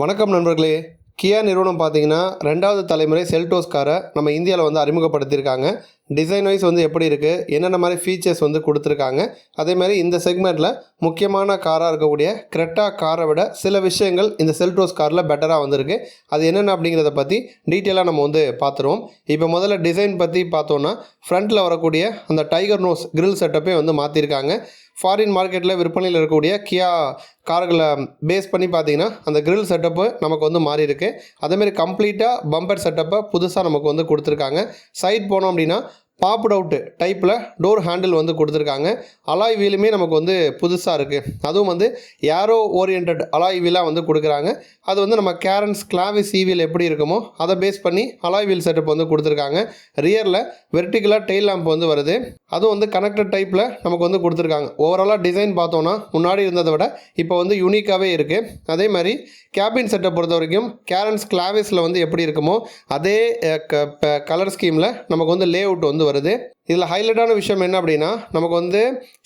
வணக்கம் நண்பர்களே. கியா நிறுவனம் பார்த்தீங்கன்னா ரெண்டாவது தலைமுறை செல்டோஸ் காரை நம்ம இந்தியாவில் வந்து அறிமுகப்படுத்தியிருக்காங்க. டிசைன் வைஸ் வந்து எப்படி இருக்குது என்னென்ன மாதிரி ஃபீச்சர்ஸ் வந்து கொடுத்துருக்காங்க அதே மாதிரி இந்த செக்மெண்ட்டில் முக்கியமான காராக இருக்கக்கூடிய கிரெட்டா காரை விட சில விஷயங்கள் இந்த செல்டோஸ் காரில் பெட்டராக வந்திருக்கு. அது என்னென்ன அப்படிங்கிறத பற்றி டீட்டெயிலாக நம்ம வந்து பார்த்துருவோம். இப்போ முதல்ல டிசைன் பற்றி பார்த்தோன்னா ஃப்ரண்ட்டில் வரக்கூடிய அந்த டைகர் நோஸ் கிரில் செட்டப்பே வந்து மாற்றிருக்காங்க ஃபாரின் மார்க்கெட்டில் விற்பனையில் இருக்கக்கூடிய கியா கார்களை பேஸ் பண்ணி பார்த்தீங்கன்னா அந்த கிரில் செட்டப்பு நமக்கு வந்து மாறி இருக்கு. அதேமாரி கம்ப்ளீட்டாக பம்பர் செட்டப்பை புதுசாக நமக்கு வந்து கொடுத்துருக்காங்க. சைட் போனோம் அப்படின்னா பாப்ட் அவுட்டு டைப்பில் டோர் ஹேண்டில் வந்து கொடுத்துருக்காங்க. அலாய் வீலுமே நமக்கு வந்து புதுசாக இருக்குது அதுவும் வந்து ஏரோ ஓரியன்ட் அலாய் வீலாக வந்து கொடுக்குறாங்க. அது வந்து நம்ம கேரன்ஸ் கிளாவிஸ் இவியில் எப்படி இருக்குமோ அதை பேஸ் பண்ணி அலாய் வீல் செட்டப் வந்து கொடுத்துருக்காங்க. ரியரில் வெர்டிகலாக டெய்ல் லேம்ப் வந்து வருது. அதுவும் வந்து கனெக்டட் டைப்பில் நமக்கு வந்து கொடுத்துருக்காங்க. ஓவராலாக டிசைன் பார்த்தோன்னா முன்னாடி இருந்ததை விட இப்போ வந்து யூனிக்காகவே இருக்குது அதே மாதிரி கேபின் செட்டை பொறுத்த வரைக்கும் கேரன்ஸ் கிளாவிஸில் வந்து எப்படி இருக்குமோ அதே கலர் ஸ்கீமில் நமக்கு வந்து லே அவுட் வந்து வருது. இதில் ஹைலைட்டான விஷயம் என்ன அப்படின்னா நமக்கு வந்து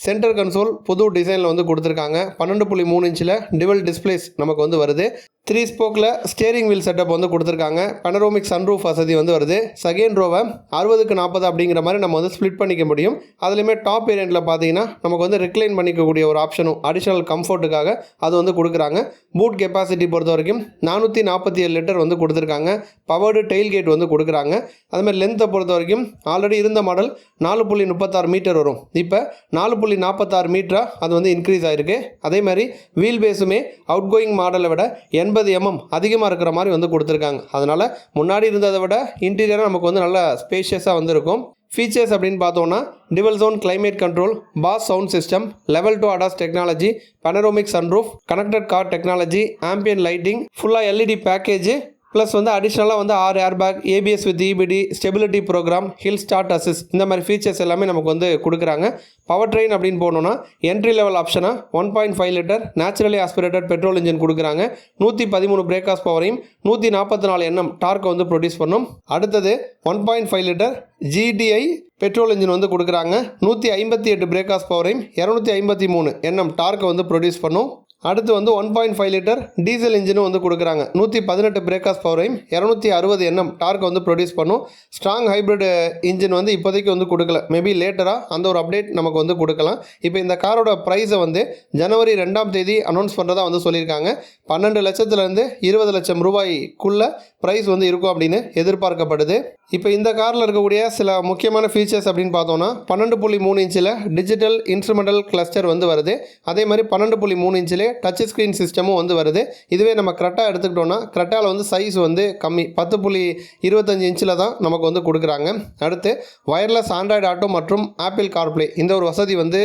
சென்டர் கன்சோல் புது டிசைனில் வந்து கொடுத்துருக்காங்க. பன்னெண்டு புள்ளி மூணு இன்ச்சில் டிவல் டிஸ்பிளேஸ் நமக்கு வந்து வருது. த்ரீ ஸ்போக்கில் ஸ்டேரிங் வீல் செட்டப் வந்து கொடுத்துருக்காங்க. பனரோமிக் சன்ரூஃப் வசதி வந்து வருது. செகண்ட் ரோவை அறுபதுக்கு நாற்பது அப்படிங்கிற மாதிரி நம்ம வந்து ஸ்ப்ளிட் பண்ணிக்க முடியும். அதுலேயுமே டாப் வேரியண்ட்டில் பார்த்தீங்கன்னா நமக்கு வந்து ரிக்ளைன் பண்ணிக்கக்கூடிய ஒரு ஆப்ஷனும் அடிஷனல் கம்ஃபர்ட்டுக்காக அது வந்து கொடுக்குறாங்க. பூட் கெப்பாசிட்டி பொறுத்த வரைக்கும் நானூற்றி நாற்பத்தி ஏழு லிட்டர் வந்து கொடுத்துருக்காங்க. பவர்டு டெயில் கேட் வந்து கொடுக்குறாங்க. அதுமாதிரி லென்த்தை பொறுத்த வரைக்கும் ஆல்ரெடி இருந்த மாடல் நாலு புள்ளி முப்பத்தாறு மீட்டர் வரும். இப்போ நாலு புள்ளி நாற்பத்தாறு மீட்டராக அது வந்து இன்க்ரீஸ் ஆகிருக்கு அதே மாதிரி வீல் பேஸுமே அவுட் கோயிங் மாடலை விட எண்பது எம்எம் அதிகமாக இருக்கிற மாதிரி வந்து கொடுத்துருக்காங்க. அதனால் முன்னாடி இருந்ததை விட இன்டீரியராக நமக்கு வந்து நல்லா ஸ்பேஷியஸாக வந்திருக்கும். ஃபீச்சர்ஸ் அப்படின்னு பார்த்தோன்னா dual zone climate control Bose sound system level two ADAS technology panoramic sunroof connected car technology ambient lighting ஃபுல்லாக எல்இடி பேக்கேஜ் ப்ளஸ் வந்து அடிஷ்னலாக வந்து ஆறு air bag ABS with EBD stability programme hill start assist இந்த மாதிரி features எல்லாமே நமக்கு வந்து கொடுக்குறாங்க. பவர் ட்ரெயின் அப்படின்னு போனோன்னா என்ட்ரி லெவல் ஆப்ஷனாக one point five litre naturally aspirated petrol engine கொடுக்குறாங்க. நூற்றி பதிமூணு பிரேக்காஸ் பவரையும் நூற்றி நாற்பத்தி நாலு எண்ணம் டார்க்கை வந்து ப்ரொடியூஸ் பண்ணும். அடுத்தது one point five litre GDI petrol engine வந்து கொடுக்குறாங்க. நூற்றி ஐம்பத்தி எட்டு பிரேக்காஸ் பவரையும் இரநூத்தி ஐம்பத்தி மூணு எண்ணம் டார்க்கை வந்து ப்ரொடியூஸ் பண்ணும். அடுத்து வந்து one point five litre diesel இன்ஜினும் வந்து கொடுக்குறாங்க. நூற்றி பதினெட்டு பிரேக்காஸ் பவரையும் இரநூத்தி அறுபது எண்ணம் டார்க் வந்து ப்ரொடியூஸ் பண்ணும். ஸ்ட்ராங் ஹைப்ரிட் இன்ஜின் வந்து இப்போதைக்கு வந்து கொடுக்கல. மேபி லேட்டராக அந்த ஒரு அப்டேட் நமக்கு வந்து கொடுக்கலாம். இப்போ இந்த காரோட ப்ரைஸை வந்து ஜனவரி ரெண்டாம் தேதி அனௌன்ஸ் பண்ணுறதா வந்து சொல்லியிருக்காங்க. பன்னெண்டு லட்சத்துலேருந்து இருபது லட்சம் ரூபாய்க்குள்ள ப்ரைஸ் வந்து இருக்கும் அப்படின்னு எதிர்பார்க்கப்படுது. இப்போ இந்த காரில் இருக்கக்கூடிய சில முக்கியமான ஃபீச்சர்ஸ் அப்படின்னு பார்த்தோம்னா பன்னெண்டு புள்ளி மூணு இன்ச்சில் டிஜிட்டல் இன்ஸ்ட்ருமெண்டல் கிளஸ்டர் வந்து வருது. அதே மாதிரி பன்னெண்டு புள்ளி மூணு இன்ச்சிலே டச் ஸ்க்ரீன் சிஸ்டமும் வந்து வருது. இதுவே நம்ம கரெக்டாக எடுத்துக்கிட்டோம்னா கரெக்டாக வந்து சைஸ் வந்து கம்மி. பத்து புள்ளி இருபத்தஞ்சு இன்ச்சில் தான் நமக்கு வந்து கொடுக்குறாங்க. அடுத்து வயர்லெஸ் ஆண்ட்ராய்டு ஆட்டோ மற்றும் ஆப்பிள் கார்ப்ளே இந்த ஒரு வசதி வந்து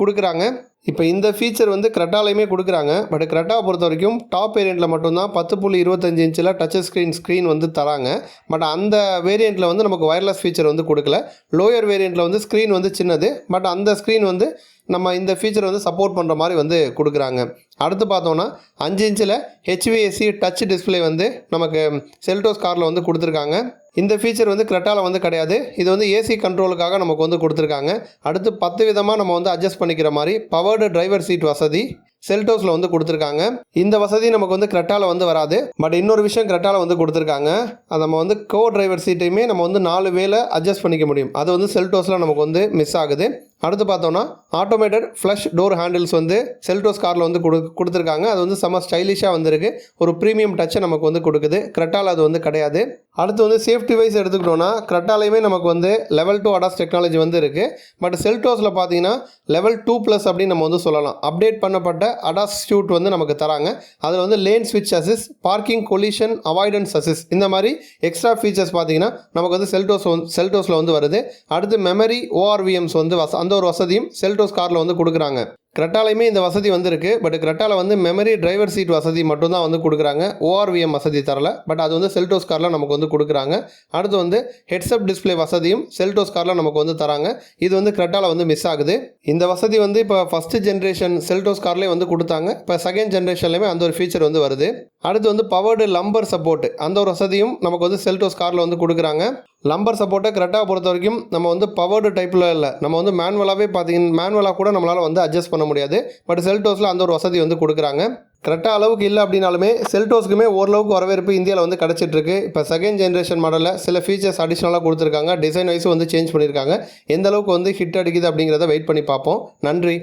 கொடுக்குறாங்க. இப்போ இந்த ஃபீச்சர் வந்து க்ரெட்டாலையுமே கொடுக்குறாங்க. பட் க்ரெட்டா பொறுத்த வரைக்கும் டாப் வேரியண்ட்டில் மட்டும்தான் பத்து புள்ளி இருபத்தஞ்சு இன்ச்சில் டச் ஸ்க்ரீன் ஸ்க்ரீன் வந்து தராங்க. பட் அந்த வேரியண்ட்டில் வந்து நமக்கு ஒயர்லெஸ் ஃபீச்சர் வந்து கொடுக்கல. லோயர் வேரியண்ட்டில் வந்து ஸ்க்ரீன் வந்து சின்னது. பட் அந்த ஸ்க்ரீன் வந்து நம்ம இந்த ஃபீச்சர் வந்து சப்போர்ட் பண்ணுற மாதிரி வந்து கொடுக்குறாங்க. அடுத்து பார்த்தோன்னா அஞ்சு இன்ச்சில் ஹெச்விஎஸ்சி டச் டிஸ்ப்ளே வந்து நமக்கு செல்டோஸ் காரில் வந்து கொடுத்துருக்காங்க. இந்த ஃபீச்சர் வந்து க்ரெட்டாவில் வந்து கிடையாது. இது வந்து ஏசி கண்ட்ரோலுக்காக நமக்கு வந்து கொடுத்துருக்காங்க. அடுத்து பத்து விதமாக நம்ம வந்து அட்ஜஸ்ட் பண்ணிக்கிற மாதிரி பவர்டு டிரைவர் சீட் வசதி. செல்டோஸில் வந்து கொடுத்துருக்காங்க. இந்த வசதி நமக்கு வந்து கிரெட்டாவில் வந்து வராது. பட் இன்னொரு விஷயம் கிரெட்டாவில் வந்து கொடுத்துருக்காங்க. அது நம்ம வந்து கோ டிரைவர் சீட்டையுமே நம்ம வந்து நாலு வேலை அட்ஜஸ்ட் பண்ணிக்க முடியும். அது வந்து செல்டோஸில் நமக்கு வந்து மிஸ் ஆகுது. அடுத்து பார்த்தோன்னா ஆட்டோமேட்டட் ஃப்ளஷ் டோர் ஹேண்டில்ஸ் வந்து செல்டோஸ் காரில் வந்து கொடு கொடுத்துருக்காங்க. அது வந்து செம்ம ஸ்டைலிஷாக வந்திருக்கு. ஒரு ப்ரீமியம் டச்சை நமக்கு வந்து கொடுக்குது. கிரெட்டால் அது வந்து கிடையாது. அடுத்து வந்து சேஃப்டி வைஸ் எடுத்துக்கிட்டோன்னா கிரெட்டாலையுமே நமக்கு வந்து லெவல் டூ அடாஸ் டெக்னாலஜி வந்து இருக்குது பட் செல்டோஸில் பார்த்தீங்கன்னா லெவல் டூ ப்ளஸ் அப்படின்னு நம்ம வந்து சொல்லலாம். அப்டேட் பண்ணப்பட்ட அடாஸ்டியூட் வந்து நமக்கு தராங்க. அதில் வந்து லேன் ஸ்விட்ச் assist parking collision avoidance assist இந்த மாதிரி எக்ஸ்ட்ரா ஃபீச்சர்ஸ் பார்த்தீங்கன்னா நமக்கு வந்து செல்டோஸ் வந்து செல்டோஸில் வந்து வருது. அடுத்து மெமரி ஓஆர்விஎம்ஸ் வந்து வச அந்த ஒரு வசதியும் செல்டோஸ் காரில் வந்து கொடுக்குறாங்க. கிரெட்டாலையுமே இந்த வசதி வந்திருக்கு. பட் கிரெட்டால வந்து மெமரி டிரைவர் சீட் வசதி மட்டும்தான் வந்து கொடுக்குறாங்க. ஓஆர்விஎம் வசதி தரல. பட் அது வந்து செல்டோஸ் காரில் நமக்கு வந்து கொடுக்குறாங்க. அடுத்து வந்து ஹெட்ஸ்அப் டிஸ்ப்ளே வசதியும் செல்டோஸ் காரில் நமக்கு வந்து தராங்க. இது வந்து கிரெட்டால வந்து மிஸ் ஆகுது. இந்த வசதி வந்து இப்போ ஃபஸ்ட்டு ஜென்ரேஷன் செல்டோஸ் கார்லேயே வந்து கொடுத்தாங்க. இப்போ செகண்ட் ஜென்ரேஷன்லேயுமே அந்த ஒரு ஃபீச்சர் வந்து வருது. அடுத்து வந்து பவர்டு லம்பர் சப்போர்ட்டு அந்த ஒரு வசதியும் நமக்கு வந்து செல்டோஸ் காரில் வந்து கொடுக்குறாங்க. லம்பர் சப்போர்ட்டை கரெக்டாக பொறுத்த வரைக்கும் நம்ம வந்து பவர்டு டைப்பில் இல்லை. நம்ம வந்து மேனுவலாகவே பார்த்தீங்கன்னா மேனுவலாக கூட நம்மளால் வந்து அட்ஜஸ்ட் பண்ண முடியாது. பட் செல்டோஸில் அந்த ஒரு வசதி வந்து கொடுக்குறாங்க. கரெக்டாக அளவுக்கு இல்லை அப்படின்னாலுமே செல்டோஸ்க்குமே ஓரளவுக்கு வரவேற்பு இந்தியாவில் வந்து கிடச்சிட்ருக்கு இப்போ செகண்ட் ஜென்ரேஷன் மாடலில் சில ஃபீச்சர்ஸ் அடிஷ்னலாக கொடுத்துருக்காங்க. டிசைன் வைஸும் வந்து சேஞ்ச் பண்ணியிருக்காங்க எந்த அளவுக்கு வந்து ஹிட் அடிக்குது அப்படிங்கிறத வெயிட் பண்ணி பார்ப்போம். நன்றி.